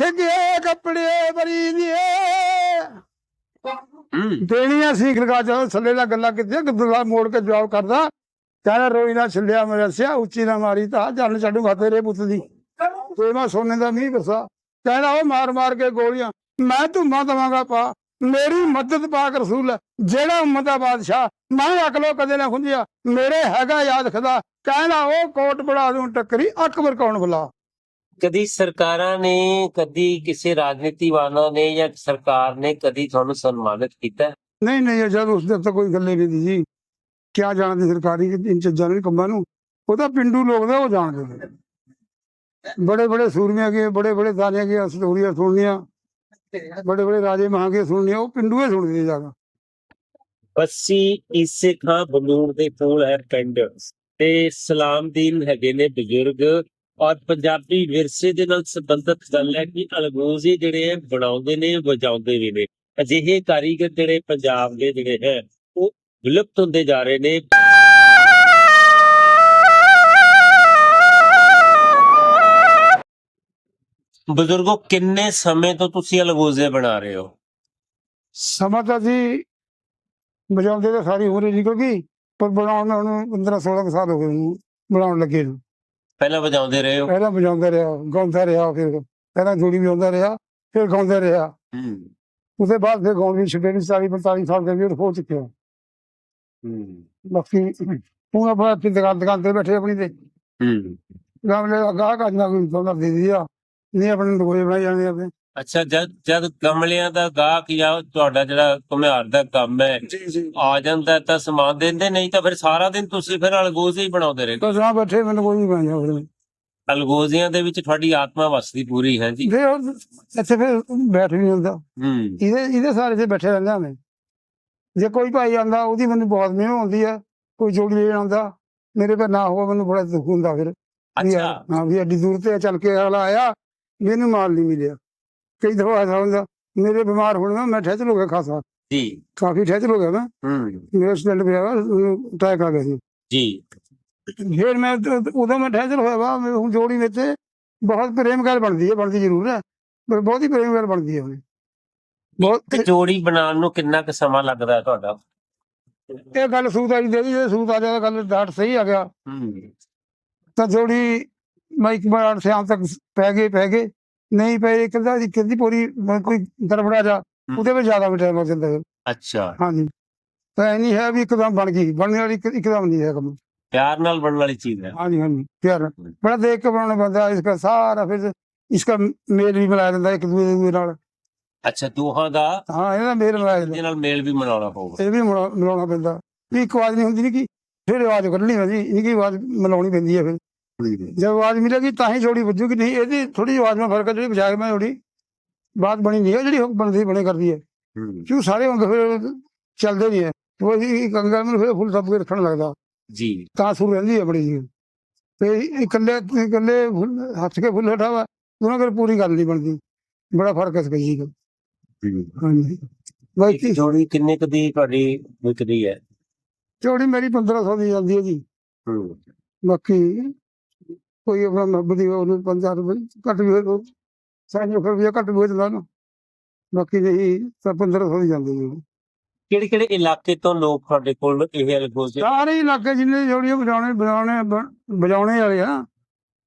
ਰੱਖ ਕੇ ਕੱਪੜੇ ਬਰੀ ਦੀਏ ਦੇਣੀਆਂ ਸੀਖ ਲਗਾ ਜਾ ਥੱਲੇ ਦਾ ਗੱਲਾਂ ਕਿਤੇ ਗਦਲਾ ਮੋੜ ਕੇ ਜਵਾਬ ਕਰਦਾ ਕਹਿੰਦਾ ਰੋਈ ਨਾ ਛੱਲਿਆ ਮੇਰਾ ਸਿਆ ਉੱਚੀ ਨਾ ਮਾਰੀ ਤਾਂ ਜਨ ਛੱਡੂਗਾ ਤੇਰੇ ਪੁੱਤ ਦੀ। ਤੇ ਮੈਂ ਸੋਨੇ ਦਾ ਮੀਂਹ ਵਰਸਾ ਕਹਿੰਦਾ ਉਹ ਮਾਰ ਮਾਰ ਕੇ ਗੋਲੀਆਂ ਮੈਂ ਧੁੰਮਾ ਦਵਾਂਗਾ ਪਾ ਮੇਰੀ ਮਦਦ ਪਾਕ ਰਸੂਲ ਜਿਹੜਾ ਉਮਤ ਦਾ ਬਾਦਸ਼ਾਹ ਮੈਂ ਅਕਲੋ ਕਦੇ ਨਾ ਖੁੰਝਿਆ ਮੇਰੇ ਹੈਗਾ ਯਾਦ ਖਦਾ ਕਹਿੰਦਾ ਉਹ ਕੋਟ ਬੜਾ ਦੂੰ ਟੱਕਰੀ ਅਕਬਰ ਕੌਣ ਬੁਲਾ? ਕਦੀ ਸਰਕਾਰਾਂ ਨੇ ਕਦੀ ਕਿਸੇ ਰਾਜਨੀਤੀਵਾਨਾਂ ਨੇ ਜਾਂ ਸਰਕਾਰ ਨੇ ਕਦੀ ਤੁਹਾਨੂੰ ਸਨਮਾਨਿਤ ਕੀਤਾ? ਨਹੀਂ ਨਹੀਂ ਜਦ ਉਸ ਦੇ ਤਾਂ ਕੋਈ ਗੱਲੇ ਨਹੀਂ ਦੀ ਜੀ ਕਿਆ ਜਾਣਦੇ ਸਰਕਾਰੀ ਇਨ ਚੀਜ਼ਾਂ ਨੂੰ ਕੰਮਾਂ ਨੂੰ? ਉਹ ਤਾਂ ਪਿੰਡੂ ਲੋਕ ਨੇ ਉਹ ਜਾਣਦੇ ਨੇ। ਬੜੇ ਬੜੇ ਸੂਰਮੇ ਕੇ ਬੜੇ ਬੜੇ ਦਾਨੇ ਕੇ ਸਟੋਰੀਆਂ ਸੁਣਨੀਆਂ। ਬੜੇ ਬੜੇ ਰਾਜੇ ਮਹਾਂਗੇ ਸੁਣਨੀਆਂ ਉਹ ਪਿੰਡੂ ਹੀ ਸੁਣਦੇ ਜਾਗਾ ਬੱਸੀ ਇਸੇ ਖਾਂ ਬਲੂਰ ਦੇ ਕੋਲ ਹੈ ਪਿੰਡ। ਤੇ ਸਲਾਮਦੀਨ ਹੈਗੇ ਨੇ ਬਜ਼ੁਰਗ। ਔਰ ਪੰਜਾਬੀ ਵਿਰਸੇ ਦੇ ਨਾਲ ਸੰਬੰਧਿਤ ਗੱਲ ਹੈ ਕਿ ਅਲਗੋਜ਼ੇ ਜਿਹੜੇ ਹੈ ਬਣਾਉਂਦੇ ਨੇ ਵਜਾਉਂਦੇ ਵੀ ਨੇ। ਅਜਿਹੇ ਕਾਰੀਗਰ ਜਿਹੜੇ ਪੰਜਾਬ ਦੇ ਜਿਹੜੇ ਹੈ, ਉਹ ਵਿਲੁਪਤ ਹੁੰਦੇ ਜਾ ਰਹੇ ਨੇ। ਬਜ਼ੁਰਗੋ, ਕਿੰਨੇ ਸਮੇਂ ਤੋਂ ਤੁਸੀਂ ਅਲਗੋਜ਼ੇ ਬਣਾ ਰਹੇ ਹੋ? ਸਮਾਂ ਤਾਂ ਜੀ ਵਜਾਉਂਦੇ ਤਾਂ ਸਾਰੀ ਉਮਰ ਹੀ ਨਿਕਲ ਗਈ, ਪਰ ਬਣਾਉਣ ਨੂੰ ਉਹਨੂੰ 15 16 ਸਾਲ ਹੋ ਗਏ ਉਹਨੂੰ ਬਣਾਉਣ ਲੱਗੇ ਨੂੰ। ਪਹਿਲਾਂ ਵਜਾਉਂਦੇ ਰਹੇ ਹੋ? ਪਹਿਲਾਂ ਵਜਾਉਂਦਾ ਰਿਹਾ ਗਾਉਂਦਾ ਰਿਹਾ ਫਿਰ ਪਹਿਲਾਂ ਜੋੜੀ ਵੀ ਆਉਂਦਾ ਰਿਹਾ ਫਿਰ ਗਾਉਂਦਾ ਰਿਹਾ। ਹੂੰ। ਉਸਦੇ ਬਾਅਦ ਫਿਰ ਗਾਉਣ ਦੀ ਵੀ 40 45 ਸਾਲ ਦੇ ਵੀ ਹੋ ਚੁੱਕੇ ਹੋ ਹੂੰ। ਬਾਕੀ ਹੁਣ ਆਪਾਂ ਆਪਣੀ ਦੁਕਾਨ ਦੁਕਾਨ ਤੇ ਬੈਠੇ ਆਪਣੀ ਤੇ। ਹੂੰ। ਗਾਮਲੇ ਗਾਹਕ ਅੱਜ ਨਾ ਕੋਈ ਸੋਨਾ ਦੇ ਦਿਆ ਨਹੀਂ ਆਪਣੇ ਡੋਰੇ ਬਣਾਈ ਜਾਂਦੇ ਆਪਣੇ ਅੱਛਾ ਜਦ ਜਦ ਗਮਲਿਆਂ ਦਾ ਗਾਹਕ ਜਾਂ ਤੁਹਾਡਾ ਜਿਹੜਾ ਘੁਮਿਆਰ ਦਾ ਕੰਮ ਹੈ ਜੀ ਜੀ। ਆ ਜਾਂਦਾ ਤਾਂ ਸਮਾਨ ਦਿੰਦੇ ਨਹੀਂ ਤਾਂ ਫਿਰ ਸਾਰਾ ਦਿਨ ਤੁਸੀਂ ਫਿਰ ਅਲਗੋਜ਼ੇ ਹੀ ਬਣਾਉਂਦੇ ਰਹੇ ਤਾਂ ਜਾਂ ਬੈਠੇ ਮੈਨੂੰ ਕੋਈ ਨਹੀਂ ਬਣਿਆ ਫਿਰ ਅਲਗੋਜ਼ਿਆਂ ਦੇ ਵਿੱਚ ਤੁਹਾਡੀ ਆਤਮਾ ਵਸਦੀ ਪੂਰੀ ਹੈ ਜੀ। ਉਹ ਇੱਥੇ ਫਿਰ ਬੈਠ ਨਹੀਂ ਹੁੰਦਾ ਹੂੰ। ਇਹਦੇ ਇਹਦੇ ਸਾਰੇ ਤੇ ਬੈਠੇ ਰਹਿੰਦੇ ਨੇ ਜੇ ਕੋਈ ਭਾਈ ਆਂਦਾ ਉਹਦੀ ਮੈਨੂੰ ਬਹੁਤ ਮਿਹਰ ਹੁੰਦੀ ਹੈ। ਕੋਈ ਜੋੜੀ ਲੈਣ ਆਉਂਦਾ ਮੇਰੇ ਪਰ ਨਾ ਹੋਵੇ ਮੈਨੂੰ ਬੜਾ ਦੁੱਖ ਹੁੰਦਾ ਫਿਰ। ਵੀ ਅੱਛਾ। ਹਾਂ ਵੀ ਐਡੀ ਦੂਰ ਤੇ ਚੱਲ ਕੇ ਅਗਲਾ ਆਇਆ ਮੈਨੂੰ ਮਾਲ ਨਹੀਂ ਮਿਲਿਆ। ਕਈ ਦਫਾ ਐਸਾ ਹੁੰਦਾ ਮੇਰੇ ਬਿਮਾਰ ਹੋਣ ਨਾਲ ਮੈਂ ਠਹਿਚਲ ਹੋ ਗਿਆ ਖਾਸਾ। ਜੀ। ਕਾਫੀ ਠਹਿਚਲ ਹੋ ਗਿਆ ਮੈਂ। ਹੂੰ। ਮੇਰੇ ਸਟੈਂਡ ਪਿਆ ਵਾ ਅਟੈਕ ਆ ਗਿਆ ਸੀ। ਜੀ। ਫਿਰ ਮੈਂ ਉਦ- ਉਦੋਂ ਮੈਂ ਠਹਿਚਲ ਹੋਇਆ ਵਾ ਮੈਂ ਹੁਣ ਜੋੜੀ ਵਿੱਚ ਬਹੁਤ ਪ੍ਰੇਮ ਗੱਲ ਬਣਦੀ ਹੈ ਬਣਦੀ ਜ਼ਰੂਰ ਹੈ ਪਰ ਬਹੁਤ ਹੀ ਪ੍ਰੇਮ ਗੱਲ ਬਣਦੀ ਹੈ ਉਹਨੇ ਬਹੁਤ ਤੇ ਜੋੜੀ ਬਣਾਉਣ ਨੂੰ ਕਿੰਨਾ ਕੁ ਸਮਾਂ ਲੱਗਦਾ ਹੈ ਤੁਹਾਡਾ? ਇਹ ਗੱਲ ਸੂਤ ਆਈ ਦੇ ਜੇ ਸੂਤ ਆ ਜਾਏਗਾ ਗੱਲ ਡਾਟ ਸਹੀ ਆ ਗਿਆ। ਹੂੰ। ਤਾਂ ਜੋੜੀ ਮੈਂ ਇੱਕ ਵਾਰ ਸ਼ਾਮ ਤੱਕ ਪੈ ਗਏ ਪੈ ਗਏ। ਨਹੀਂ ਪਏ ਇੱਕ ਦਾ ਇੱਕ ਦੀ ਪੂਰੀ ਮ- ਕੋਈ ਗੜਬੜਾ ਜਾ ਉਹਦੇ ਵਿੱਚ ਜ਼ਿਆਦਾ ਵੀ ਟਾਈਮ ਲੱਗ ਜਾਂਦਾ ਹੈ ਅੱਛਾ। ਹਾਂਜੀ। ਤਾਂ ਇਹ ਨਹੀਂ ਹੈ ਵੀ ਇੱਕਦਮ ਬਣ ਗਈ ਬਣਨ ਵਾਲੀ ਇੱਕ- ਇੱਕਦਮ ਨਹੀਂ ਹੈ ਕੰਮ। ਪਿਆਰ ਨਾਲ ਬਣਨ ਵਾਲੀ ਚੀਜ਼ ਹੈ। ਹਾਂਜੀ ਹਾਂਜੀ ਪਿਆਰ ਬੜਾ ਦੇਖ ਕੇ ਬਣਾਉਣਾ ਪੈਂਦਾ ਇਸका ਸਾਰਾ ਫਿਰ ਇਸका ਮੇਲ ਵੀ ਮਿਲਾਇਆ ਜਾਂਦਾ ਇੱਕ ਦੂਜੇ ਦੂਜੇ ਨਾਲ। ਅੱਛਾ ਦੋਹਾਂ ਦਾ ਹਾਂ ਇਹਦਾ ਮੇਲ ਮਿਲਾਇਆ ਇਹਦੇ ਜਾਂਦਾ ਨਾਲ ਮੇਲ ਵੀ ਮਨਾਉਣਾ ਪਊਗਾ। ਇਹ ਵੀ ਮਿਲਾ- ਮਿਲਾਉਣਾ ਪੈਂਦਾ। ਵੀ ਇੱਕ ਆਵਾਜ਼ ਨਹੀਂ ਹੁੰਦੀ ਨਹੀਂ ਕਿ ਫਿਰ ਆਵਾਜ਼ ਕੱਢਣੀ ਪੈਂਦੀ ਇਹਦੀ ਆਵਾਜ਼ ਮਿਲਾਉਣੀ ਪੈਂਦੀ ਹੈ ਫਿਰ। ਜਦ ਆਵਾਜ਼ ਮਿਲੇਗੀ ਤਾਂ ਹੀ ਜੋੜੀ ਵੱਜੂਗੀ ਨਹੀਂ ਇਹਦੀ ਥੋੜੀ ਆਵਾਜ਼ में ਫ਼ਰਕ ਹੈ ਜਿਹੜੀ ਬਜਾ ਕੇ ਮੈਂ ਜੋੜੀ ਬਾਤ ਬਣੀ ਨਹੀਂ ਹੈ ਜਿਹੜੀ ਉਹ ਬਣਦੀ ਬਣੇ ਕਰਦੀ ਹੈ। ਹੂੰ। ਕਿਉਂ ਸਾਰੇ ਹੁੰਦੇ ਫਿਰ ਚੱਲਦੇ ਨਹੀਂ ਹੈ। ਉਹ ਇੱਕ ਅੰਗਲ ਨੂੰ ਫਿਰ ਫੁੱਲ ਸਭ ਕੇ ਰੱਖਣ ਲੱਗਦਾ। ਜੀ। ਤਾਂ ਸੁਰ ਰਹਿੰਦੀ ਹੈ ਬੜੀ ਜੀ। ਤੇ ਇਕੱਲੇ ਇਕੱਲੇ ਹੱਥ ਕੇ ਫੁੱਲ ਹਟਾਵਾ ਉਹਨਾਂ ਕੋਲ ਪੂਰੀ ਗੱਲ ਨਹੀਂ ਬਣਦੀ। ਬੜਾ ਫ਼ਰਕ ਹੈ ਇਸ ਜੀ ਦਾ। ਹਾਂਜੀ। ਬਾਕੀ ਜੋੜੀ ਕਿੰਨੇ ਕੁ ਦੀ ਤੁਹਾਡੀ ਵਿਕਦੀ ਹੈ? ਚੋੜੀ ਮੇਰੀ 1500 ਦੀ ਜਾਂਦੀ ਹੈ ਜੀ। ਹੂੰ। ਬਾਕੀ ਕੋਈ ਆਪਣਾ ਮੁਹੱਬਤ ਦੀ ਉਹਨੂੰ 5000 ਰੁਪਏ ਘੱਟ ਵੀ ਹੋਏ ਸਾਂਝ ਰੁਪਏ ਘੱਟ ਵੀ ਹੋ ਜਾਂਦਾ ਨਾ। ਬਾਕੀ ਨਹੀਂ ਤਾਂ 1500 ਦੀ ਜਾਂਦੀ ਹੈ ਕਿਹੜੇ ਕਿਹੜੇ ਇਲਾਕੇ ਤੋਂ ਲੋਕ ਤੁਹਾਡੇ ਕੋਲ ਇਹ ਅਲਗੋਜ਼ੇ ਸਾਰੇ ਇਲਾਕੇ ਜਿੰਨੇ ਜੋੜੀਆਂ ਵਜਾਉਣੇ ਬਣਾਉਣੇ ਬ- ਵਜਾਉਣੇ ਵਾਲੇ ਆ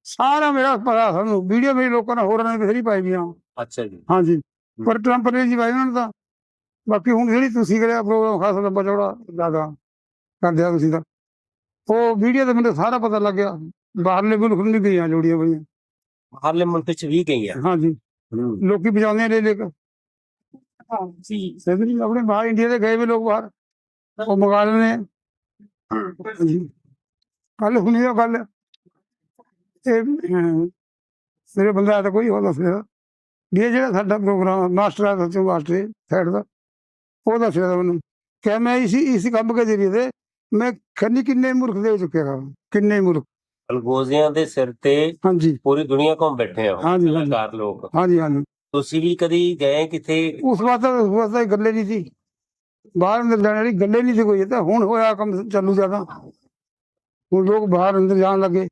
ਸਾਰਾ ਮੇਰਾ ਪਤਾ ਸਾਨੂੰ ਵੀਡੀਓ ਮੇਰੀ ਲੋਕਾਂ ਨੇ ਹੋਰਾਂ ਨੇ ਬਥੇਰੀ ਪਾਈ ਦੀਆਂ। ਅੱਛਾ ਜੀ। ਹਾਂਜੀ। ਪਰ ਟਰੰਪ ਨੇ ਜੀ ਪਾਈ ਉਹਨਾਂ ਨੇ ਤਾਂ। ਬਾਕੀ ਹੁਣ ਜਿਹੜੀ ਤੁਸੀਂ ਕਰਿਆ ਪ੍ਰੋਗਰਾਮ ਖਾਸ ਲੰਬਾ ਚੌੜਾ ਜ਼ਿਆਦਾ ਕਰਦੇ ਆ ਤੁਸੀਂ ਤਾਂ। ਉਹ ਵੀਡੀਓ ਤੇ ਮੈਨੂੰ ਸਾਰਾ ਪਤਾ ਲੱਗ ਗਿਆ। ਬਾਹਰਲੇ ਮੁਲਕ ਨੂੰ ਵੀ ਗਈਆਂ ਜੋੜੀਆਂ ਬੜੀਆਂ। ਬਾਹਰਲੇ ਮੁਲਕ ਚ ਵੀ ਗਈਆਂ? ਹਾਂਜੀ। ਲੋਕੀ ਵਜਾਉਂਦੇ ਨੇ ਲੈ ਕੇ ਜੀ। ਸਭੀ ਆਪਣੇ ਬਾਹਰ ਇੰਡੀਆ ਦੇ ਗਏ ਵੀ ਲੋਕ ਬਾਹਰ। ਉਹ ਮੰਗਾ ਹਾਂਜੀ। ਕੱਲ ਹੁਣੀ ਉਹ ਗੱਲ। ਇਹ ਮੇਰੇ ਬੰਦਾ ਤਾਂ ਕੋਈ ਹੋਰ ਦੱਸਿਆ ਵੀ ਇਹ ਜਿਹੜਾ ਸਾਡਾ ਪ੍ਰੋਗਰਾਮ ਮਾਸਟਰ ਆ ਸੱਚੋ ਮਾਸਟਰ ਸਾਈਡ ਦਾ ਉਹ ਦੱਸਿਆ ਮੈਨੂੰ। ਕਿ ਮੈਂ ਇਸ ਇਸ ਕੰਮ ਦੇ ਜਰੀਏ ਤੇ ਮੈਂ ਖੰਨੀ ਕਿੰਨੇ ਮੁਲਕ ਦੇ ਚੁੱਕਿਆ ਕਿੰਨੇ ਮੁਲਕ। ਅਲਗੋਜ਼ਿਆਂ ਦੇ ਸਿਰ ਤੇ ਹਾਂਜੀ। ਪੂਰੀ ਦੁਨੀਆ ਘੁੰਮ ਬੈਠੇ ਹੋ ਹਾਂਜੀ, ਹਾਂਜੀ। ਕਲਾਕਾਰ ਲੋਕ। ਹਾਂਜੀ ਹਾਂਜੀ। ਤੁਸੀਂ ਵੀ ਕਦੀ ਗਏ ਕਿਥੇ ਉਸ ਵਾਰ ਤਾਂ ਉਸ ਵਾਰ ਤਾਂ ਇਹ ਗੱਲੇ ਨਹੀਂ ਸੀ। ਬਾਹਰ ਅੰਦਰ ਜਾਣ ਵਾਲੀ ਗੱਲੇ ਨਹੀਂ ਸੀ ਕੋਈ। ਇਹ ਤਾਂ ਹੁਣ ਹੋਇਆ ਕੰਮ ਚਾਲੂ ਜ਼ਿਆਦਾ। ਹੁਣ ਲੋਕ ਬਾਹਰ ਅੰਦਰ ਜਾਣ ਲੱਗੇ।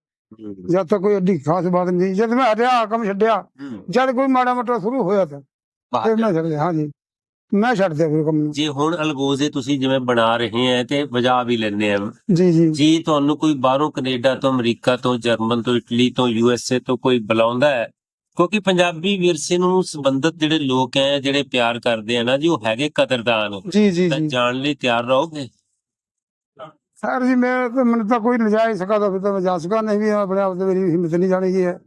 ਜਦ ਤੱਕ ਕੋਈ ਐਡੀ ਖਾਸ ਬਾਤ ਨਹੀਂ ਜਦ ਮੈਂ ਹਟਿਆ ਕੰਮ ਛੱਡਿਆ ਜਦ ਕੋਈ ਮਾੜਾ ਮੋਟਾ ਸ਼ੁਰੂ ਹੋਇਆ ਤਾਂ ਫਿਰ ਮੈਂ ਛੱਡ ਦਿਆ ਹਾਂਜੀ। ਮੈਂ ਛੱਡ ਦਿਆ ਫਿਰ ਕੰਮ ਨੂੰ। ਜੇ ਹੁਣ ਅਲਗੋਜ਼ੇ ਤੁਸੀਂ ਜਿਵੇਂ ਬਣਾ ਰਹੇ ਆ ਤੇ ਵਜਾ ਵੀ ਲੈਂਦੇ ਆ। ਜੀ ਜੀ। ਜੀ ਤੁਹਾਨੂੰ ਕੋਈ ਬਾਹਰੋਂ ਕੈਨੇਡਾ ਤੋਂ ਅਮਰੀਕਾ ਤੋਂ ਜਰਮਨ ਤੋਂ ਇਟਲੀ ਤੋਂ ਯੂ ਐਸ ਏ ਤੋਂ ਕੋਈ ਬੁਲਾਉਂਦਾ ਹੈ? ਕਿਉਂਕਿ ਪੰਜਾਬੀ ਵਿਰਸੇ ਨੂੰ ਸੰਬੰਧਿਤ ਜਿਹੜੇ ਲੋਕ ਹੈ ਜਿਹੜੇ ਪਿਆਰ ਕਰਦੇ ਆ ਨਾ ਜੀ ਉਹ ਹੈਗੇ ਕਦਰਦਾਨ ਜੀ ਜੀ ਤਾਂ ਜੀ। ਜਾਣ ਲਈ ਤਿਆਰ ਰਹੋਗੇ? ਸਰ ਜੀ ਮੈਂ ਤਾਂ ਮੈਨੂੰ ਤਾਂ ਕੋਈ ਲਿਜਾ ਹੀ ਸਕਾ ਤਾਂ ਫਿਰ ਤਾਂ ਮੈਂ ਜਾ ਸਕਾ ਨਹੀਂ ਵੀ ਆਪਣੇ ਆਪ ਤੇ ਮੇਰੀ ਹਿੰਮਤ ਨਹੀਂ ਜਾਣੀ ਹੈ।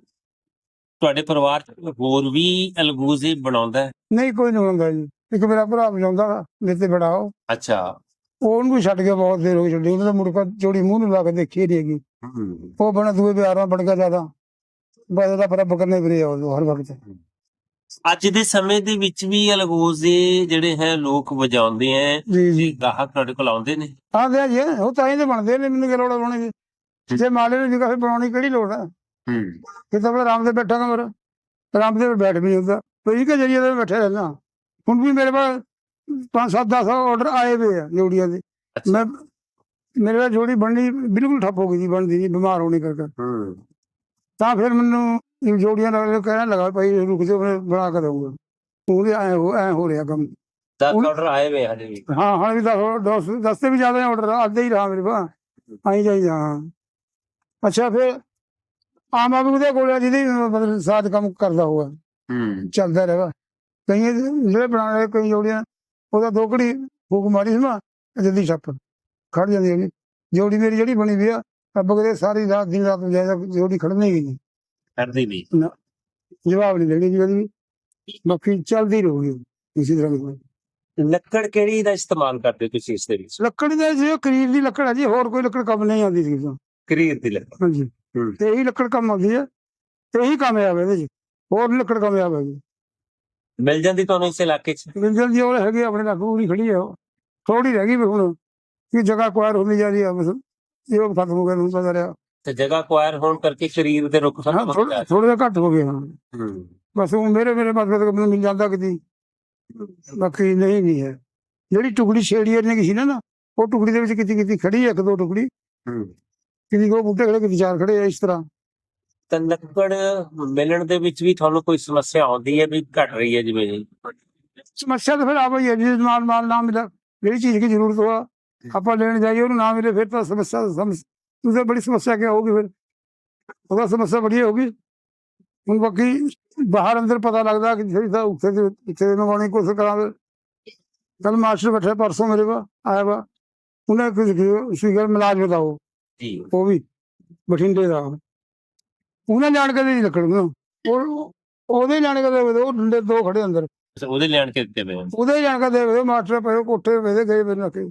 ਤੁਹਾਡੇ ਪਰਿਵਾਰ 'ਚ ਹੋਰ ਵੀ ਅਲਗੋਜ਼ੇ ਬਣਾਉਂਦਾ ਨਹੀਂ ਕੋਈ ਨਹੀਂ ਹੁੰਦਾ ਜੀ। ਇੱਕ ਮੇਰਾ ਭਰਾ ਵਜਾਉਂਦਾ ਵਾ, ਮੇਰੇ ਤੇ ਬੜਾ ਉਹ ਅੱਛਾ ਉਹਨੂੰ ਵੀ ਛੱਡ ਕੇ ਬਹੁਤ ਦੇਰ ਹੋ ਗਈ ਛੱਡੀ ਉਹਨੇ ਤਾਂ ਜੋੜੀ ਮੂੰਹ ਨੂੰ ਲਾ ਕੇ ਦੇਖੀ ਨਹੀਂ ਹੈਗੀ। ਉਹ ਬਣਾ ਦੂਏ ਬਿਹਾਰਾਂ ਬਣ ਗਿਆ ਜ਼ਿਆਦਾ। ਬਸ ਉਹਦਾ ਪਰ ਕਰਨੇ ਵੀਰੇ ਉਹ ਹਰ ਵਕਤ। ਅੱਜ ਦੇ ਸਮੇਂ ਦੇ ਵਿੱਚ ਵੀ ਅਲਗੋਜ਼ੇ ਜਿਹੜੇ ਹੈ ਲੋਕ ਵਜਾਉਂਦੇ ਆ ਜੀ ਜੀ। ਗਾਹਕ ਤੁਹਾਡੇ ਕੋਲ ਆਉਂਦੇ ਨੇ? ਹਾਂ ਦੇ ਜੀ ਉਹ ਤਾਂ ਤੇ ਬਣਦੇ ਨੇ ਮੈਨੂੰ ਕਿ ਲੋੜ ਬਣਾਉਣੀ ਦੀ? ਜੇ ਮਾਲੇ ਨੂੰ ਜਗ੍ਹਾ ਬਣਾਉਣੀ ਕਿਹੜੀ ਲੋੜ ਹੈ ਹੂੰ। ਕਿ ਤਾਂ ਮੈਂ ਆਰਾਮ ਦੇ ਬੈਠਾ ਕਮਰ ਆਰਾਮ ਦੇ ਬੈਠ ਵੀ ਨਹੀਂ ਹੁੰਦਾ। ਕੋਈ ਕੇ ਜਰੀਏ ਤੇ ਬੈਠੇ ਰਹਿਣਾ ਹੁਣ ਵੀ ਮੇਰੇ ਕੋਲ 5 7 10 ਆਰਡਰ ਆਏ ਹੋਏ ਆ ਜੋੜੀਆਂ ਦੇ। ਮੈਂ ਮੇਰੇ ਕੋਲ ਜੋੜੀ ਬਣਨੀ ਬਿਲਕੁਲ ਠੱਪ ਹੋ ਗਈ ਜੀ ਬਣਦੀ ਨਹੀਂ ਬਿਮਾਰ ਹੋਣੇ ਕਰਕੇ ਹੂੰ। ਤਾਂ ਫਿਰ ਮੈਨੂੰ ਇਹ ਜੋੜੀਆਂ ਨਾਲ ਕਹਿਣ ਲੱਗਾ ਭਾਈ ਰੁਕ ਮੈਂ ਬਣਾ ਕੇ ਦਊਂਗਾ। ਉਹਦੇ ਐ ਹੋ ਐ ਹੋ ਰਿਹਾ ਕੰਮ। ਦਸ ਉਹ- ਆਰਡਰ ਆਏ ਵੇ ਹਜੇ ਵੀ? ਹਾਂ ਹਾਂ ਵੀ ਦਸ ਦਸ ਦਸ ਤੇ ਵੀ ਜ਼ਿਆਦਾ ਆਰਡਰ ਅੱਧੇ ਹੀ ਰਹਾ ਮੇਰੇ ਪਾ ਆਈ ਜਾਈ ਹਾਂ। ਅੱਛਾ ਫਿਰ ਆਮ ਆਦਮੀ ਦੇ ਕੋਲ ਜਿਹਦੀ ਮਤਲਬ ਸਾਥ ਕੰਮ ਕਰਦਾ ਹੋਊਗਾ। ਹੂੰ। ਚੱਲਦਾ ਰਹੇਗਾ। ਕਈ ਜਿਹੜੇ ਬਣਾਉਣ ਵਾਲੇ ਕਈ ਜੋੜੀਆਂ ਉਹਦਾ ਦੋ ਘੜੀ ਫੂਕ ਮਾਰੀ ਸੀ ਨਾ ਜਲਦੀ ਛੱਪ ਖੜ ਜਾਂਦੀ ਹੈ ਜੋੜੀ ਮੇਰੀ ਜਿਹੜੀ ਬਣੀ ਵੀ ਆ ਅੱਬ ਕਦੇ ਸਾਰੀ ਰਾਤ ਦਿਨ ਰਾਤ ਜਾਇਦਾ ਜੋੜੀ ਖੜਨੀ ਨਹੀਂ। ਕਰਦੀ ਨਹੀਂ। ਜਵਾਬ ਨਹੀਂ ਦੇਣੀ ਜੀ ਉਹਦੀ ਬਾਕੀ ਚੱਲਦੀ ਰਹੂਗੀ ਇਸੇ ਤਰ੍ਹਾਂ ਦੀ। ਲੱਕੜ ਕਿਹੜੀ ਦਾ ਇਸਤੇਮਾਲ ਕਰਦੇ ਤੁਸੀਂ ਇਸ ਦੇ ਵਿੱਚ? ਲੱਕੜ ਦੇ ਜੀ ਕਰੀਰ ਦੀ ਲੱਕੜ ਹੈ ਜੀ ਹੋਰ ਕੋਈ ਲੱਕੜ ਕੰਮ ਨਹੀਂ ਆਉਂਦੀ ਸੀ ਕਰੀਰ ਦੀ ਲੱਕੜ। ਹਾਂਜੀ। ਤੇ ਇਹੀ ਲੱਕੜ ਕੰਮ ਆਉਂਦੀ ਹੈ ਤੇ ਇਹੀ ਕਾਮਯਾਬ ਹੈ ਇਹਦੇ ਚ ਹੋਰ ਲੱਕੜ ਕਾਮਯਾਬ ਹੈ ਜੀ ਮਿਲ ਜਾਂਦੀ ਤੁਹਾਨੂੰ ਇਸ ਇਲਾਕੇ 'ਚ? ਮਿੰਜਲ ਦੀ ਉਹ ਹੈਗੀ ਆਪਣੇ ਨਾਲ ਪੂਰੀ ਖੜੀ ਹੈ ਉਹ। ਥੋੜੀ ਰਹਿ ਗਈ ਵੀ ਹੁਣ। ਕੀ ਜਗ੍ਹਾ ਕੁਆਰ ਹੁੰਦੀ ਜਾ ਰਹੀ ਹੈ ਬਸ। ਇਹ ਉਹ ਖਤਮ ਹੋ ਗਿਆ ਨੂੰ ਪਤਾ ਰਿਹਾ। ਤੇ ਜਗ੍ਹਾ ਕੁਆਰ ਹੋਣ ਕਰਕੇ ਕਰੀਰ ਦੇ ਰੁੱਖ ਹੋ ਥੋੜਾ ਗਏ। ਥੋੜਾ ਜਿਹਾ ਘੱਟ ਹੋ ਗਿਆ ਹਾਂ। ਹੂੰ। ਬਸ ਉਹ ਮੇਰੇ ਮੇਰੇ ਮਤਲਬ ਮੈਨੂੰ ਮਿਲ ਜਾਂਦਾ ਕਿਤੇ। ਬਾਕੀ ਨਹੀਂ ਨਹੀਂ ਹੈ। ਜਿਹੜੀ ਟੁਕੜੀ ਛੇੜੀ ਨੇ ਕਿਸੇ ਨੇ ਨਾ ਉਹ ਟੁਕੜੀ ਦੇ ਵਿੱਚ ਕਿਤੇ ਕਿਤੇ ਖੜੀ ਹੈ ਇੱਕ ਦੋ ਟੁਕੜੀ। ਹੂੰ। ਕਿਤੇ ਕੋ ਬੂਟੇ ਖੜੇ ਕਿਤੇ ਚਾਰ ਖੜੇ ਆ ਇਸ ਤਰ੍ਹਾਂ। ਤਾਂ ਲੱਕੜ ਮਿਲਣ ਦੇ ਵਿੱਚ ਵੀ ਤੁਹਾਨੂੰ ਕੋਈ ਸਮੱਸਿਆ ਆਉਂਦੀ ਹੈ ਵੀ ਘਟ ਰਹੀ ਹੈ ਜਿਵੇਂ ਜੀ? ਸਮੱਸਿਆ ਤਾਂ ਫਿਰ ਆ ਗਈ ਹੈ ਜੀ ਮਾਲ ਮਾਲ ਨਾ ਮਿਲਾ ਜਿਹੜੀ ਚੀਜ਼ ਦੀ ਜ਼ਰੂਰਤ ਹੋ। ਆਪਾਂ ਲੈਣ ਜਾਈਏ ਉਹਨੂੰ ਨਾ ਮਿਲੇ ਫਿਰ ਤਾਂ ਸਮੱਸਿਆ ਸਮੱਸ ਉਹਦੇ ਬੜੀ ਸਮੱਸਿਆ ਕੀ ਹੋਊਗੀ ਫਿਰ? ਉਹਦਾ ਸਮੱਸਿਆ ਬੜੀ ਹੋਊਗੀ। ਹੁਣ ਬਾਕੀ ਬਾਹਰ ਅੰਦਰ ਪਤਾ ਲੱਗਦਾ ਕਿ ਜਿਹੜੀ ਤਾਂ ਉੱਥੇ ਦੇ ਇੱਥੇ ਦੇ ਮਵਾਉਣੀ ਕੋਸ਼ਿਸ਼ ਕਰਾਂਗੇ। ਕੱਲ ਮਾਸਟਰ ਬੈਠਾ ਪਰਸੋਂ ਮੇਰੇ ਕੋਲ ਆਇਆ ਵਾ। ਉਹਨੇ ਕੁਝ ਸੀਗਰ ਮੁਲਾਜ਼ਮ ਦਾ ਉਹ। ਜੀ। ਉਹ ਵੀ ਬਠਿੰਡੇ ਦਾ। ਉਹਨੇ ਜਾਣ ਕੇ ਨਹੀਂ ਨੂੰ ਉਹ ਉਹਦੇ ਜਾਣ ਕੇ ਦੇ ਉਹ ਡੰਡੇ ਦੋ ਖੜੇ ਅੰਦਰ। ਅੱਛਾ, ਉਹਦੇ ਲੈਣ ਕੇ ਦਿੱਤੇ ਪਏ ਉਹਦੇ ਜਾਣ ਕੇ ਦੇ ਵੇ ਮਾਸਟਰ ਪਏ ਕੋਠੇ ਵੇਦੇ ਗਏ ਨਾਲ ਕੇ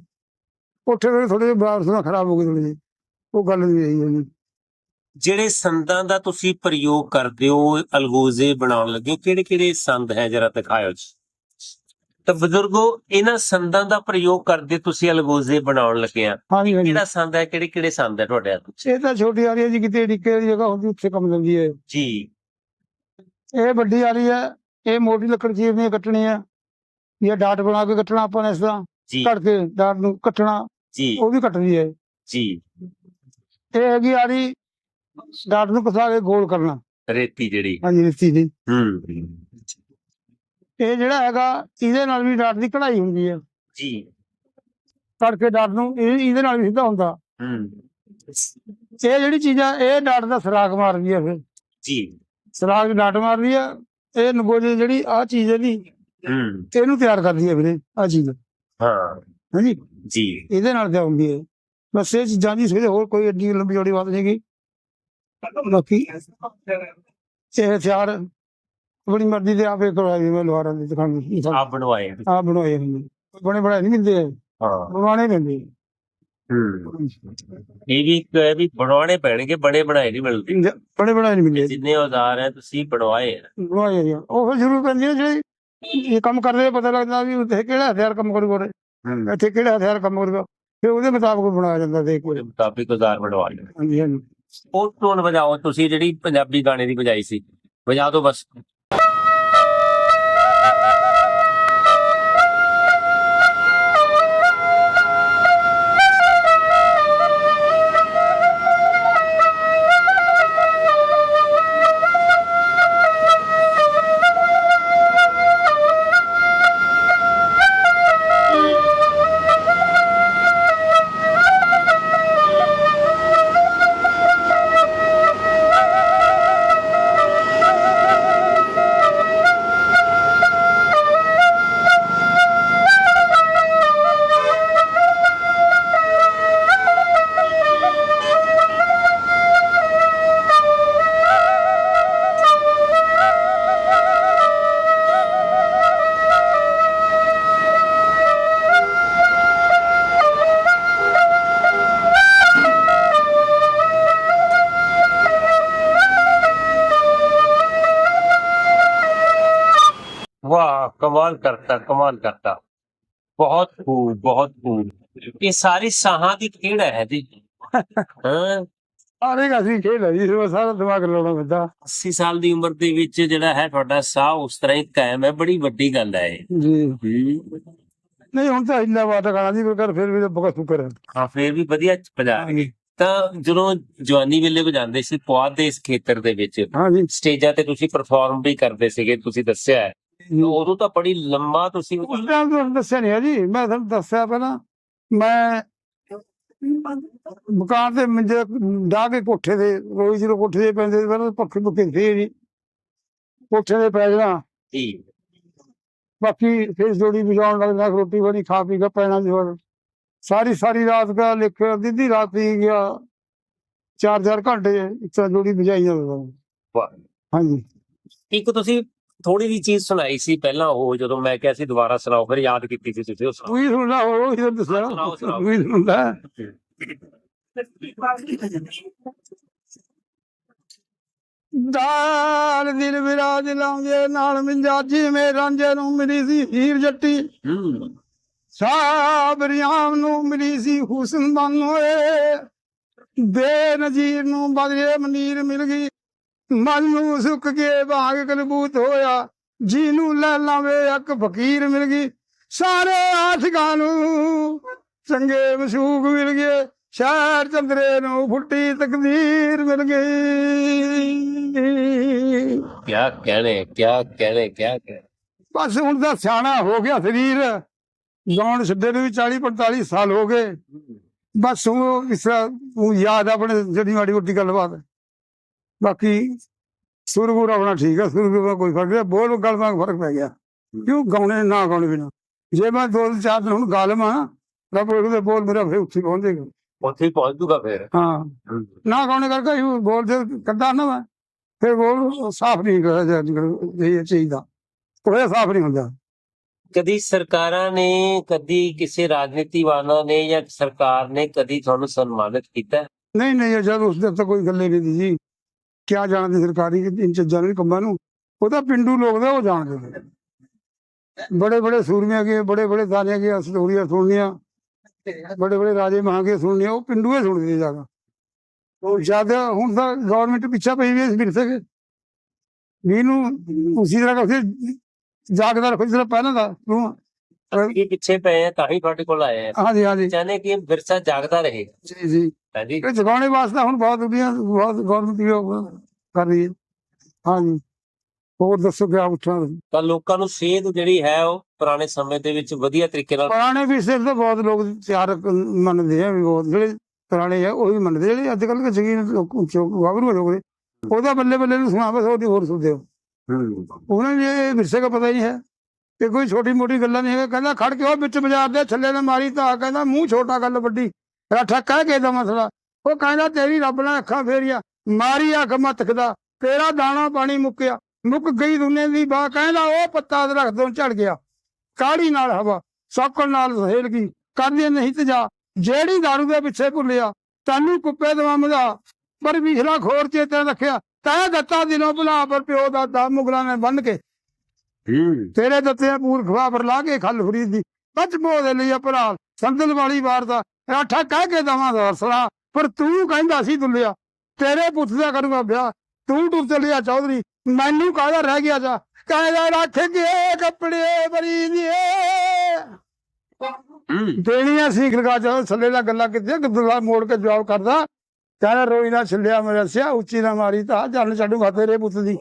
ਕੋਠੇ ਵੇ ਥੋੜੇ ਬਾਹਰ ਸੁਣਾ ਖਰਾਬ ਹੋ ਗਈ ਥੋੜੀ ਜਿਹੀ। ਉਹ ਗੱਲ ਨਹੀਂ ਰਹੀ ਉਹਨੇ ਜਿਹੜੇ ਸੰਦਾਂ ਦਾ ਤੁਸੀਂ ਪ੍ਰਯੋਗ ਕਰਦੇ ਹੋ ਅਲਗੋਜ਼ੇ ਬਣਾਉਣ ਲੱਗੇ ਕਿਹੜੇ ਕਿਹੜੇ ਸੰਦ ਹੈ ਜਰਾ ਦਿਖਾਓ ਜੀ? ਤਾਂ ਬਜ਼ੁਰਗੋ ਇਹਨਾਂ ਸੰਦਾਂ ਦਾ ਪ੍ਰਯੋਗ ਕਰਦੇ ਤੁਸੀਂ ਅਲਗੋਜ਼ੇ ਬਣਾਉਣ ਲੱਗੇ ਆ। ਹਾਂਜੀ ਹਾਂਜੀ। ਕਿਹੜਾ ਸੰਦ ਹੈ ਕਿਹੜੇ ਕਿਹੜੇ ਸੰਦ ਹੈ ਤੁਹਾਡੇ ਹੱਥ 'ਚ ਇਹ ਤਾਂ ਛੋਟੀ ਆ ਰਹੀ ਹੈ ਜੀ ਕਿਤੇ ਡਿੱਕੇ ਦੀ ਜਗ੍ਹਾ ਹੁੰਦੀ ਉੱਥੇ ਕੰਮ ਦਿੰਦੀ ਹੈ। ਜੀ। ਇਹ ਵੱਡੀ ਆ ਰਹੀ ਹੈ ਇਹ ਮੋਟੀ ਲੱਕੜ ਚੀਰਨੀ ਕੱਟਣੀ ਹੈ। ਇਹ ਡਾਟ ਬਣਾ ਕੇ ਕੱਟਣਾ ਆਪਾਂ ਨੇ ਇਸ ਤਰ੍ਹਾਂ। ਜੀ। ਕੱਟ ਕੇ ਡਾਟ ਨੂੰ ਕੱਟਣਾ ਜੀ। ਉਹ ਵੀ ਕੱਟਦੀ ਹੈ। ਜੀ। ਇਹ ਹੈਗੀ ਆ ਰਹੀ ਡਾਟ ਨੂੰ ਕਸਾ ਕੇ ਗੋਲ ਕਰਨਾ। ਰੇਤੀ ਜਿਹੜੀ। ਹਾਂਜੀ ਰਿੱਤੀ ਦੀ। ਹੂੰ। ਇਹ ਜਿਹੜਾ ਹੈਗਾ ਇਹਦੇ ਨਾਲ ਵੀ ਡਾਟ ਦੀ ਕਢਾਈ ਹੁੰਦੀ ਹੈ ਜੀ। ਕਰਕੇ ਡਾਟ ਨੂੰ ਇਹ ਇਹਦੇ ਨਾਲ ਵੀ ਸਿੱਧਾ ਹੁੰਦਾ। ਹੂੰ। ਇਹ ਜਿਹੜੀ ਚੀਜ਼ ਆ ਇਹ ਡਾਟ ਦਾ ਸਰਾਗ ਮਾਰਦੀ ਆ ਫਿਰ। ਜੀ। ਸਰਾਗ ਡਾਟ ਮਾਰਦੀ ਆ ਇਹ ਨਗੋਜੇ ਜਿਹੜੀ ਆ ਚੀਜ਼ ਇਹਦੀ ਹੂੰ। ਇਹਨੂੰ ਤਿਆਰ ਕਰਦੀ ਆ ਵੀਰੇ ਆ ਚੀਜ਼। ਹਾਂ। ਹਾਂਜੀ। ਜੀ। ਇਹਦੇ ਨਾਲ ਤਿਆਰ ਹੁੰਦੀ ਹੈ ਬਸ ਇਹ ਚੀਜ਼ਾਂ ਦੀ ਸਵੇਰੇ ਹੋਰ ਕੋਈ ਏਡੀ ਲੰਬੀ ਜੋੜੀ ਬਾਤ ਨਹੀਂ ਗੀ ਬਾਕੀ ਇਹ ਹਥਿਆਰ ਬੜੀ ਮਰਜ਼ੀ ਦੇ ਆਪੇ ਕਰਵਾਈ ਮੈਂ ਲੋਹਾਰਾਂ ਦੀ ਦੁਕਾਨ ਆਪ ਬਣਵਾਏ ਆ। ਬਣਾਏ ਹੁੰਦੇ। ਬਣੇ ਬਣਾਏ ਨਹੀਂ ਮਿਲਦੇ ਹਾਂ। ਬਣਾਉਣੇ ਪੈਂਦੇ ਹੂੰ। ਇਹ ਵੀ ਇੱਕ ਹੈ ਵੀ ਬਣਾਉਣੇ ਪੈਣਗੇ ਬਣੇ ਬਣਾਏ ਨਹੀਂ ਮਿਲਦੇ। ਬੜੇ ਬਣਾਏ ਨਹੀਂ ਮਿਲਦੇ। ਜਿੰਨੇ ਔਜ਼ਾਰ ਹੈ ਤੁਸੀਂ ਬਣਵਾਏ ਆ। ਬਣਾਏ ਜੀ ਉਹ ਫਿਰ ਜ਼ਰੂਰ ਪੈਂਦੀ ਹੈ ਜਿਹੜੇ ਇਹ ਕੰਮ ਕਰਦੇ ਪਤਾ ਲੱਗਦਾ ਵੀ ਉੱਥੇ ਕਿਹੜਾ ਹਥਿਆਰ ਕੰਮ ਕਰੂਗਾ ਉਰੇ, ਹੂੰ। ਇੱਥੇ ਕਿਹੜਾ ਹਥਿਆਰ ਕੰਮ ਕਰੂਗਾ। ਫਿਰ ਉਹਦੇ ਮੁਤਾਬਕ ਬਣਾਇਆ ਜਾਂਦਾ ਦੇਖ। ਕੇ ਉਹਦੇ ਮੁਤਾਬਿਕ ਔਜ਼ਾਰ ਬਣਵਾ ਲਏ ਹਾਂਜੀ ਹਾਂਜੀ। ਉਹ ਟੋਨ ਵਜਾਓ ਤੁਸੀਂ ਜਿਹੜੀ ਪੰਜਾਬੀ ਗਾਣੇ ਦੀ ਵਜਾਈ ਸੀ ਵਜਾ ਦਿਓ ਬਸ। ਕਮਾਲ ਕਰਤਾ ਕਮਾਲ ਕਰਤਾ। ਬਹੁਤ ਖੂਬ ਬਹੁਤ ਖੂਬ ਇਹ ਸਾਰੀ ਸਾਹਾਂ ਦੀ ਖੇਡ ਹੈ ਜੀ। ਹਾਂ। ਆਰੇ ਅਸੀਂ ਖੇਡ ਹੈ ਜੀ ਇਸ ਸਾਰਾ ਦਿਮਾਗ ਲਾਉਣਾ ਪੈਂਦਾ। 80 ਸਾਲ ਦੀ ਉਮਰ ਦੇ ਵਿੱਚ ਜਿਹੜਾ ਹੈ ਤੁਹਾਡਾ ਸਾਹ ਉਸ ਤਰ੍ਹਾਂ ਹੀ ਕਾਇਮ ਹੈ ਬੜੀ ਵੱਡੀ ਗੱਲ ਹੈ ਜੀ। ਨਹੀਂ ਹੁਣ ਤਾਂ ਇੰਨਾ ਵਾਟ ਗਾਣਾ ਜੀ ਕਰ ਫਿਰ ਵੀ ਤਾਂ ਬੜਾ ਸ਼ੁਕਰ ਹੈ। ਹਾਂ ਫੇਰ ਵੀ ਵਧੀਆ ਵਜਾ ਤਾਂ ਜਦੋਂ ਜਵਾਨੀ ਵੇਲੇ ਵਜਾਉਂਦੇ ਸੀ ਪੁਆਧ ਦੇ ਇਸ ਖੇਤਰ ਦੇ ਵਿੱਚ ਹਾਂ ਜੀ। ਸਟੇਜਾਂ ਤੇ ਤੁਸੀਂ ਪਰਫਾਰਮ ਵੀ ਕਰਦੇ ਸੀਗੇ ਤੁਸੀਂ ਦੱਸਿਆ ਉਦੋਂ ਤਾਂ ਬੜੀ ਲੰਮਾ ਤੁਸੀਂ ਉਸ ਟਾਈਮ ਤੁਹਾਨੂੰ ਦੱਸਿਆ ਨਹੀਂ ਹੈ ਜੀ। ਮੈਂ ਤੁਹਾਨੂੰ ਦੱਸਿਆ ਪਹਿਲਾਂ ਮੈਂ ਮਕਾਨ ਤੇ ਮੰਜੇ ਡਾ ਕੇ ਕੋਠੇ ਦੇ ਰੋਜ਼ ਜਦੋਂ ਕੋਠੇ ਦੇ ਪੈਂਦੇ ਸੀ ਪਹਿਲਾਂ ਪੱਖੇ ਪੁੱਖੇ ਸੀ ਜੀ। ਕੋਠੇ ਦੇ ਪੈ ਜਾਣਾ। ਜੀ। ਬਾਕੀ ਫਿਰ ਜੋੜੀ ਬਿਜਾਉਣ ਲੱਗਦਾ ਰੋਟੀ ਬਣੀ ਖਾ ਪੀ ਕੇ ਪੈਣਾ ਜੀ ਹੋਰ। ਸਾਰੀ ਸਾਰੀ ਰਾਤ ਦਾ ਲਿਖ ਦਿੱਦੀ ਰਾਤ ਹੀ ਗਿਆ। ਚਾਰ ਚਾਰ ਘੰਟੇ ਇੱਕ ਤਰ੍ਹਾਂ ਜੋੜੀ ਬਜਾਈ ਜਾਂਦਾ। ਹਾਂਜੀ। ਇੱਕ ਤੁਸੀਂ ਥੋੜੀ ਜਿਹੀ ਚੀਜ਼ ਸੁਣਾਈ ਸੀ ਪਹਿਲਾਂ ਉਹ ਜਦੋਂ ਮੈਂ ਕਿਹਾ ਸੀ ਦੁਬਾਰਾ ਸੁਣਾਓ ਫਿਰ ਯਾਦ ਕੀਤੀ ਸੀ ਤੁਸੀਂ ਉਹ ਸੁਣਾਓ। ਸੁਣਦਾ ਹੋਰ ਉਹੀ ਸੁਣਾਓ। ਉਹੀ ਸੁਣਦਾ। ਦਾਲ ਦਿਲ ਵਿਰਾਜ ਲਾਉਂਦੇ ਨਾਲ ਮਿੰਜਾਜੀ ਮੇ ਰਾਂਝੇ ਨੂੰ ਮਿਲੀ ਸੀ ਹੀਰ ਜੱਟੀ। ਹੂੰ ਸਾਬਰੀਆਂ ਨੂੰ ਮਿਲੀ ਸੀ ਹੁਸਨ ਬਨੋਏ। ਬੇਨਜ਼ੀਰ ਨੂੰ ਬਦਲੇ ਮਨੀਰ ਮਿਲ ਗਈ। ਮਨ ਨੂੰ ਸੁੱਕ ਕੇ ਭਾਗ ਕਲਬੂਤ ਹੋਇਆ। ਜੀ ਨੂੰ ਲੈ ਲਾਵੇ ਇੱਕ ਫਕੀਰ ਮਿਲ ਗਈ। ਸਾਰੇ ਆਸ਼ਿਕਾਂ ਨੂੰ ਚੰਗੇ ਮਸ਼ੂਕ ਮਿਲ ਗਏ। ਸ਼ਹਿਰ ਚੰਦਰੇ ਨੂੰ ਫੁੱਟੀ ਤਕਦੀਰ ਮਿਲ ਗਈ। ਕਿਆ ਕਹਿਣੇ ਕਿਆ ਕਹਿਣੇ ਕਿਆ ਕਹਿਣੇ। ਬਸ ਹੁਣ ਤਾਂ ਸਿਆਣਾ ਹੋ ਗਿਆ ਸਰੀਰ। ਗਾਉਣ ਛੱਡੇ ਨੂੰ ਵੀ 40 45 ਸਾਲ ਹੋ ਗਏ। ਬਸ ਉਹ ਇਸ ਤਰ੍ਹਾਂ ਯਾਦ ਆਪਣੇ ਜਿਹੜੀ ਮਾੜੀ ਮੋਟੀ ਗੱਲਬਾਤ। ਬਾਕੀ ਸੁਰਗੁਰ ਆਪਣਾ ਠੀਕ ਹੈ ਸੁਰਗੁਰ ਦਾ ਕੋਈ ਫ਼ਰਕ ਨਹੀਂ ਬੋਲ ਗੱਲ ਦਾ ਫ਼ਰਕ ਪੈ ਗਿਆ। ਕਿਉਂ ਗਾਉਣੇ ਨਾ ਗਾਉਣੇ ਬਿਨਾ? ਜੇ ਮੈਂ ਦੋ ਚਾਰ ਦਿਨ ਹੁਣ ਗਾ ਲਵਾਂ ਰੱਬ ਉਹਦੇ ਬੋਲ ਮੇਰਾ ਫੇਰ ਉੱਥੇ ਪਹੁੰਚ ਜਾਏਗਾ। ਉੱਥੇ ਪਹੁੰਚ ਜੂਗਾ ਫਿਰ। ਹਾਂ। ਨਾ ਗਾਉਣੇ ਕਰਕੇ ਹੀ ਬੋਲ ਜੇ ਕੱਢਾ ਨਾ ਮੈਂ। ਫਿਰ ਬੋਲ ਸਾਫ਼ ਨਹੀਂ ਕਰਿਆ ਜਾ ਇਹ ਚਾਹੀਦਾ ਕੋਈ ਸਾਫ਼ ਨਹੀਂ ਹੁੰਦਾ। ਕਦੀ ਸਰਕਾਰਾਂ ਨੇ ਕਦੀ ਕਿਸੇ ਰਾਜਨੀਤੀਵਾਨਾਂ ਨੇ ਜਾਂ ਸਰਕਾਰ ਨੇ ਕਦੀ ਤੁਹਾਨੂੰ ਸਨਮਾਨਿਤ ਕੀਤਾ? ਨਹੀਂ ਨਹੀਂ ਜਦ ਉਸ ਦੇ ਤਾਂ ਕੋਈ ਗੱਲੇ ਨਹੀਂ ਦੀ ਜੀ। ਕਿਆ ਜਾਣਦੇ ਸਰਕਾਰੀ ਇਨ ਚੀਜ਼ਾਂ ਨੂੰ ਕੰਮਾਂ ਨੂੰ? ਉਹ ਤਾਂ ਪਿੰਡੂ ਲੋਕ ਦਾ ਉਹ ਜਾਣਦੇ ਬੜੇ ਬੜੇ ਸੂਰਮਿਆਂ ਕੇ ਬੜੇ ਬੜੇ ਦਾਨਿਆਂ ਕੇ ਸਟੋਰੀਆਂ ਸੁਣਨੀਆਂ। ਬੜੇ ਬੜੇ ਰਾਜੇ ਮਹਾਂਗੇ ਸੁਣਨੀਆਂ ਉਹ ਪਿੰਡੂ ਹੀ ਸੁਣਦੇ ਜਾਗਾ ਉਹ ਜਦ ਹੁਣ ਤਾਂ ਗਵਰਨਮੈਂਟ ਪਿੱਛਾ ਪਈ ਵੀ ਇਸ ਵਿਰਸੇ ਕੇ ਵੀ ਨੂੰ ਉਸੇ ਤਰ੍ਹਾਂ ਕਰਕੇ ਜਾਗਦਾ ਰੱਖੋ ਜਿਸ ਤਰ੍ਹਾਂ ਪਹਿਲਾਂ ਦਾ ਤੂੰ। ਇਹ ਪਿੱਛੇ ਪਏ ਆ ਤਾਂ ਹੀ ਤੁਹਾਡੇ ਕੋਲ ਆਏ ਆ। ਹਾਂਜੀ ਹਾਂਜੀ। ਚਾਹਨੇ ਕਿ ਵਿਰਸਾ ਜਾਗਦਾ ਰਹੇ। ਜੀ ਜੀ। ਹਾਂਜੀ। ਇਹ ਜਗਾਉਣੇ ਵਾਸਤੇ ਹੁਣ ਬਹੁਤ ਦੁਨੀਆ ਬਹੁਤ ਗਵਰਨਮੈਂਟ ਵੀ ਉਹ ਕਰ ਰਹੀ ਹੈ। ਹਾਂਜੀ। ਹੋਰ ਦੱਸੋ ਪੁੱਛਣਾ ਤੁਸੀਂ? ਤਾਂ ਲੋਕਾਂ ਨੂੰ ਸੇਧ ਜਿਹੜੀ ਹੈ ਉਹ ਪੁਰਾਣੇ ਸਮੇਂ ਦੇ ਵਿੱਚ ਵਧੀਆ ਤਰੀਕੇ ਨਾਲ ਪੁਰਾਣੇ ਵੀ ਸਿਰ ਤੋਂ ਬਹੁਤ ਲੋਕ ਤਿਆਰ ਮੰਨਦੇ ਆ ਵੀ ਬਹੁਤ। ਜਿਹੜੇ ਪੁਰਾਣੇ ਆ ਉਹ ਵੀ ਮੰਨਦੇ ਜਿਹੜੇ ਅੱਜ ਕੱਲ੍ਹ ਦੇ ਜਗੀਨ ਲੋਕ ਵਾਗਰੂ ਲੋਕ ਨੇ ਉਹਦਾ ਬੱਲੇ ਬੱਲੇ ਨੂੰ ਸੁਣਾ ਬਸ ਉਹਦੀ ਹੋਰ ਸੁਣਦੇ ਹੋ। ਉਹਨਾਂ ਨੂੰ ਇਹ ਵਿਰਸੇ ਦਾ ਪਤਾ ਹੀ ਨਹੀਂ ਹੈ। ਕਿ ਕੋਈ ਛੋਟੀ ਮੋਟੀ ਗੱਲਾਂ ਨਹੀਂ ਹੈ ਕਹਿੰਦਾ, ਖੜ ਕੇ ਉਹ ਵਿੱਚ ਬਾਜ਼ਾਰ ਦੇ ਥੱਲੇ ਨੇ ਮਾਰੀ ਤਾਂ ਕਹਿੰਦਾ, ਮੂੰਹ ਛੋਟਾ ਗੱਲ ਵੱਡੀ। ਰਾਠਾ ਕਹਿ ਕੇ ਦਾ ਮਸਲਾ ਉਹ ਕਹਿੰਦਾ, ਤੇਰੀ ਰੱਬ ਨਾਲ ਅੱਖਾਂ ਫੇਰੀਆਂ। ਮਾਰੀ ਅੱਖ ਮਤਕਦਾ ਤੇਰਾ ਦਾਣਾ ਪਾਣੀ ਮੁੱਕਿਆ। ਮੁੱਕ ਗਈ ਦੁਨੀਆ ਦੀ ਬਾ ਕਹਿੰਦਾ, ਉਹ ਪੱਤਾ ਦਰਖਤ ਤੋਂ ਝੜ ਗਿਆ। ਕਾੜੀ ਨਾਲ ਹਵਾ, ਸੌਕਣ ਨਾਲ ਸਹੇਲ ਗਈ ਕਰਦੀ ਨਹੀਂ ਤੇ ਜਾ। ਜਿਹੜੀ ਦਾਰੂ ਦੇ ਪਿੱਛੇ ਭੁੱਲਿਆ, ਤੈਨੂੰ ਕੁੱਪੇ ਦਵਾ ਮਦਾ ਪਰ ਵਿਛਲਾ ਖੋਰ ਚੇਤੇ ਰੱਖਿਆ। ਤੈ ਦਿੱਤਾ ਦਿਨੋਂ ਭੁਲਾ, ਪਰ ਪਿਓ ਦਾ ਦਾ ਮੁਗਲਾਂ ਨੇ ਬੰਨ ਕੇ। ਤੇਰੇ ਦਿੱਤੇ ਪੂਰ ਖਵਾ ਪਰ ਲਾ ਕੇ ਖੱਲ ਫਰੀਦ ਦੀ ਬੱਚ ਬੋ ਦੇ ਲਈ ਭਰਾ। ਸੰਦਲ ਵਾਲੀ ਵਾਰ ਦਾ ਰਾਠਾ ਕਹਿ ਕੇ ਦਵਾਂ ਦਾ ਹਰਸਲਾ ਪਰ ਤੂੰ ਕਹਿੰਦਾ ਸੀ ਦੁੱਲਿਆ। ਤੇਰੇ ਪੁੱਤ ਦਾ ਕਰੂੰਗਾ ਵਿਆਹ। ਤੂੰ ਟੁਰ ਚੱਲਿਆ ਚੌਧਰੀ। ਮੈਨੂੰ ਕਾਹਦਾ ਰਹਿ ਗਿਆ ਜਾ? ਕਹਿੰਦਾ ਰੱਖ ਕੇ ਕੱਪੜੇ ਬਰੀ ਦੀਏ ਦੇਣੀਆਂ ਸੀ ਗਲਗਾ ਜਦੋਂ ਥੱਲੇ ਦਾ ਗੱਲਾਂ ਕਿਤੇ ਗਦਲਾ ਮੋੜ ਕੇ ਜਵਾਬ ਕਰਦਾ। ਕਹਿੰਦਾ ਰੋਈ ਨਾ ਛੱਲਿਆ ਮੇਰਾ ਸਿਆ ਉੱਚੀ ਨਾ ਮਾਰੀ ਤਾਂ। ਜਨ ਛੱਡੂਗਾ ਤੇਰੇ ਪੁੱਤ ਦੀ।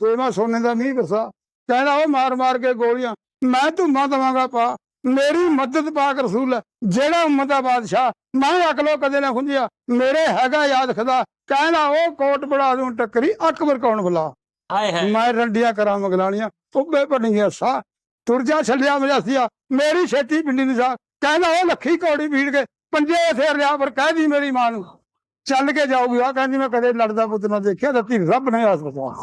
ਤੇ ਮੈਂ ਸੋਨੇ ਦਾ ਮੀਂਹ ਵਰਸਾ ਕਹਿੰਦਾ ਉਹ ਮਾਰ ਮਾਰ ਕੇ ਗੋਲੀਆਂ। ਮੈਂ ਧੁੰਮਾ ਦਵਾਂਗਾ ਪਾ। ਮੇਰੀ ਮਦਦ ਪਾਕ ਰਸੂਲ ਜਿਹੜਾ ਉਮਤ ਦਾ ਬਾਦਸ਼ਾਹ ਮੈਂ ਅਕਲੋ ਕਦੇ ਨਾ ਖੁੰਝਿਆ। ਮੇਰੇ ਹੈਗਾ ਯਾਦ ਖੁਦਾ ਕਹਿੰਦਾ ਉਹ ਕੋਟ ਬੜਾ ਦੂੰ ਟੱਕਰੀ ਅਕਬਰ ਕੌਣ ਬੁਲਾ? ਹਾਏ ਹਾਏ। ਮੈਂ ਰੰਡੀਆਂ ਕਰਾਂ ਮਗਲਾਣੀਆਂ ਉੱਬੇ ਪੜੀਆਂ ਸਾ ਤੁਰ ਜਾ ਛੱਡਿਆ ਮੇਰਾ ਸਿਆ ਮੇਰੀ ਛੇਤੀ ਪਿੰਡੀ ਦੀ ਸਾ ਕਹਿੰਦਾ ਉਹ ਲੱਖੀ ਕੌੜੀ ਭੀੜ ਕੇ ਪੰਜੇ ਫੇਰ ਲਿਆ ਪਰ ਕਹਿਦੀ ਮੇਰੀ ਮਾਂ ਨੂੰ। ਚੱਲ ਕੇ ਜਾਊਗੀ। ਆ ਕਹਿੰਦੀ ਮੈਂ ਕਦੇ ਲੜਦਾ ਪੁੱਤ ਨਾ ਦੇਖਿਆ ਦਿੱਤੀ ਰੱਬ ਨੇ ਆਸ ਬਚਾ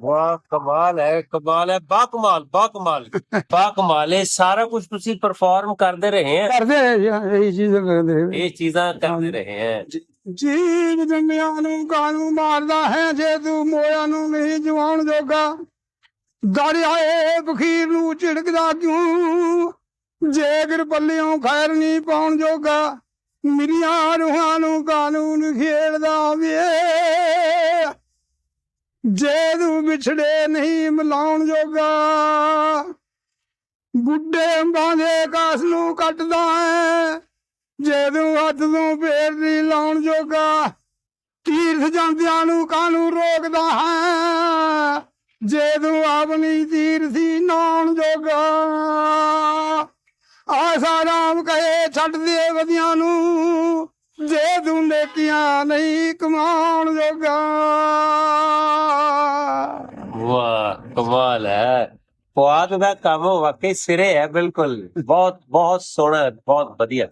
ਵਾਹ ਕਮਾਲ ਹੈ ਕਮਾਲ ਹੈ ਬਾ ਕਮਾਲ ਬਾ ਕਮਾਲ ਬਾ ਕਮਾਲ। ਹੈ ਸਾਰਾ ਕੁਝ ਤੁਸੀਂ ਪਰਫਾਰਮ ਕਰਦੇ ਰਹੇ ਹੈ। ਕਰਦੇ ਇਹ ਚੀਜ਼ ਕਰਦੇ ਇਹ ਚੀਜ਼ਾਂ ਕਰਦੇ ਰਹੇ ਹੈ। ਜੀਵ ਜੰਮਿਆਂ ਨੂੰ ਕਾਨੂੰ ਮਾਰਦਾ ਹੈ ਜੇ ਤੂੰ ਮੋਇਆ ਨੂੰ ਨਹੀਂ ਜਵਾਉਣ ਜੋਗਾ। ਦਰਿਆਏ ਬਖੀਰ ਨੂੰ ਝਿੜਕਦਾ ਕਿਉਂ? ਜੇਗਰ ਪੱਲਿਓਂ ਖੈਰ ਨਹੀਂ ਪਾਉਣ ਜੋਗਾ ਮਿਰੀਆਂ ਰੂਹਾਂ ਨੂੰ ਕਾਨੂੰਨ ਖੇਡਦਾ ਵੇ ਜੇ ਤੂੰ ਵਿਛੜੇ ਨਹੀਂ ਮਿਲਾਉਣ ਜੋਗਾ ਗੁੱਡੇ ਅੰਬਾਂ ਦੇ ਕਾਸ ਨੂੰ ਕੱਟਦਾ ਹੈ। ਜੇ ਤੂੰ ਹੱਥ ਤੋਂ ਫੇਰ ਨਹੀਂ ਲਾਉਣ ਜੋਗਾ, ਤੀਰਥ ਜਾਂਦਿਆਂ ਨੂੰ ਕਾਨੂੰ ਰੋਕਦਾ ਹੈ? ਜੇ ਤੂੰ ਆਪਣੀ ਤੀਰਥੀ ਨਾਉਣ ਜੋਗਾ ਆਸਾ ਰਾਮ ਕਹੇ, ਛੱਡ ਦੇ ਵਧੀਆਂ ਨੂੰ। ਜੇ ਤੂੰ ਨੇਕੀਆਂ ਨਹੀਂ ਕਮਾਉਣ ਜੋਗਾ। ਵਾਹ, ਕਮਾਲ ਹੈ। ਪੁਆਧ ਦਾ ਕੰਮ ਵਾਕਈ ਸਿਰੇ ਹੈ, ਬਿਲਕੁਲ। ਬਹੁਤ ਬਹੁਤ ਸੋਹਣਾ, ਬਹੁਤ ਵਧੀਆ।